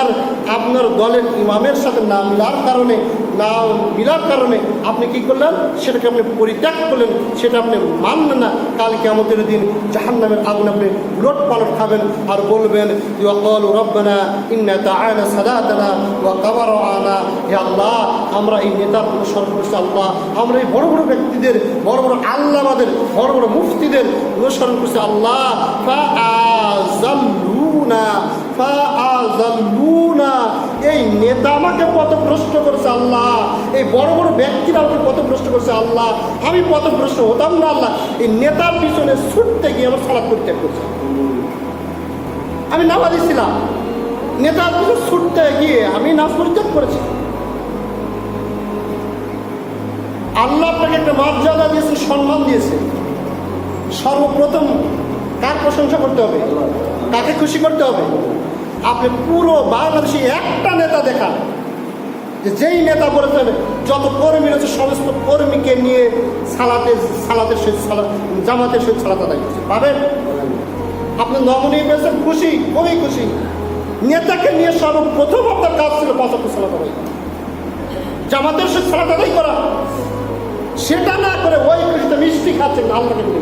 আর আপনার দলের ইমামের সাথে না মিলার কারণে, না মিলার কারণে আপনি কি করলেন? সেটাকে আপনি পরিত্যাগ করলেন, সেটা আপনি মানলেন না। কালকে আমাদের দিন জাহান নামের আগুন আপনি লোট পালট খাবেন আর বলবেন রব্বানা ইন্না তাআলা সাদাতানা ওয়া কাবারানা হে আল্লাহ, আমরা এই নেতার করছি আল্লাহ। আমরা এই বড় বড় ব্যক্তিদের, বড় বড় আল্লাহবাদের, বড় বড় মুফতিদের অনুসরণ করছি আল্লাহ। আযাল্লুনা এই নেতা আমাকে পথভ্রষ্ট আল্লাহ। এই বড় বড় ব্যক্তিরা আমাকে পথভ্রষ্ট আল্লাহ। আমি পথভ্রষ্ট হতাম না আল্লাহ। এই নেতার পিছনে ছুটতে গিয়ে আমার পরিত্যাগ করছে আমি নামাজি ছিলাম নেতার পিছনে ছুটতে গিয়ে আমি পরিত্যাগ করেছি আল্লাহ আপনাকে একটা মর্যাদা দিয়েছে, সম্মান দিয়েছে। সর্বপ্রথম কার প্রশংসা করতে হবে? কাকে খুশি করতে হবে। আপনি পুরো বাংলাদেশে একটা নেতা দেখান। যে যেই নেতা বলেছেন, যত কর্মী রয়েছে, সমস্ত কর্মীকে নিয়ে সালাতে সালাতের সহিত সালা জামাতের সহিত সালাত আদায় করছে। পাবেন? আপনি নমনী পেয়েছেন, খুশি, খুবই খুশি। নেতাকে নিয়ে সর্বপ্রথম আপনার কাজ ছিল পঁচাত্তর সালাত আদায়। জামাতের সহিত সালাত আদায় করা। সেটা না করে ওই খুশিতে মিষ্টি খাচ্ছেন, আল্লাহকে ভুলে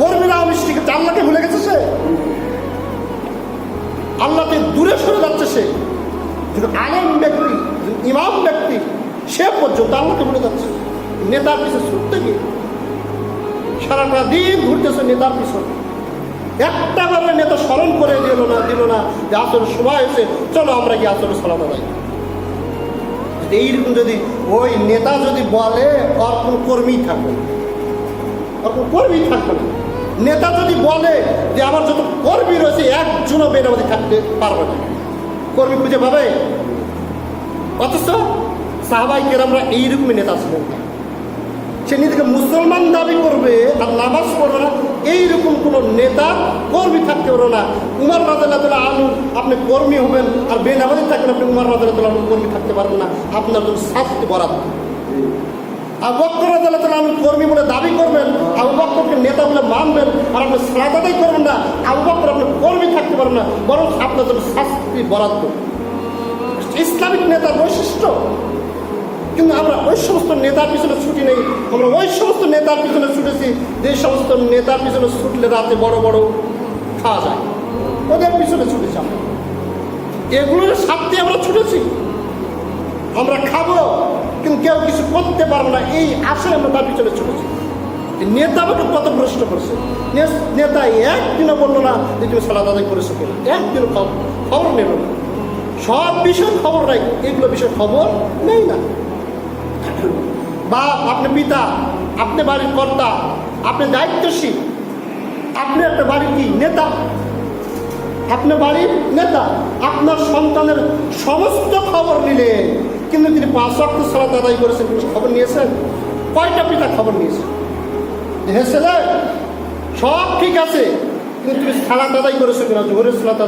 গেছে কর্মীরাও মিষ্টি আল্লাহকে ভুলে গেছে সে? আল্লাহকে দূরে সরে যাচ্ছে সে। কিন্তু আলেম ব্যক্তি ইমাম ব্যক্তি, সে পর্যন্ত আল্লাহকে ভুলে যাচ্ছে। নেতার পিছনে ছুটতে গিয়ে। সারাটা দিন ঘুরতেছে নেতার পিছনে। একটা ভাবে নেতা স্মরণ করে দিল না দিল না যে আসলে সময় হয়েছে, চলো আমরা গিয়ে আসলে আদায় করি। এইরকম যদি ওই নেতা যদি বলে কোনো কর্মী থাকবে কোনো কর্মী থাকবে না। নেতা যদি বলে যে আমার যত কর্মী রয়েছে, একজনও বেনামাজি থাকতে পারবে না। কর্মী খুঁজে পাবে? অথচ সাহাবাই কেরামরা এইরকমই নেতা ছিলেন না। সে নিজেকে মুসলমান দাবি করবে আর নামাজ পড়বে না, এইরকম কোনো নেতা, কর্মী থাকতে পারবে না। উমার রাজাল্লাহ আলু আপনি কর্মী হবেন, আর বেনামাজি থাকবেন, আপনি উমার রাজাল্লাহ আলু কর্মী থাকতে পারবেন না। আপনার জন্য শাস্তি বরাদ্দ। আবু বক্কর রাদিয়াল্লাহু তাআলা আনহু কর্মী বলে দাবি করবেন বক্করকে বলে মানবেন আর আপনি সালাত করবেন না, আবু আপনি কর্মী থাকতে পারবেন না, বরং আপনার জন্য শাস্তি, বরাদ্দ। ইসলামিক নেতার বৈশিষ্ট্য, কিন্তু আমরা ওই সমস্ত নেতার পিছনে ছুটি নেই, আমরা ওই সমস্ত নেতার পিছনে ছুটেছি, যে সমস্ত নেতার পিছনে ছুটলে রাতে বড় বড় খাওয়া যায়। ওদের পিছনে ছুটেছি আমরা। এগুলোর স্বার্থে আমরা ছুটেছি। আমরা খাব, কিন্তু কেউ কিছু করতে পারব না, এই আশায় আমরা তার পিছনে ছুটেছি। নেতা আমাকে কত প্রশ্ন করছে। নেতা একদিনও বলল না যে তুমি সালাদ আদায় করেছ কিনা। একদিনও খবর খবর নেব না সব বিষয়ের খবর নাই, এগুলো বিষয় খবর নেই না। বা আপনি পিতা, আপনি বাড়ির কর্তা, আপনি দায়িত্বশীল, আপনি একটা বাড়ির কি নেতা? আপনার বাড়ির নেতা, আপনার সন্তানের সমস্ত খবর নিলেন। কিন্তু তিনি পাঁচ অক্ট সালাত আদায় করেছেন খবর নিয়েছেন? কয়টা পিতা খবর নিয়েছেন? ছেলে সব ঠিক আছে কিন্তু তুমি সালাত আদায় করেছ কিনা? জোহরের সালাত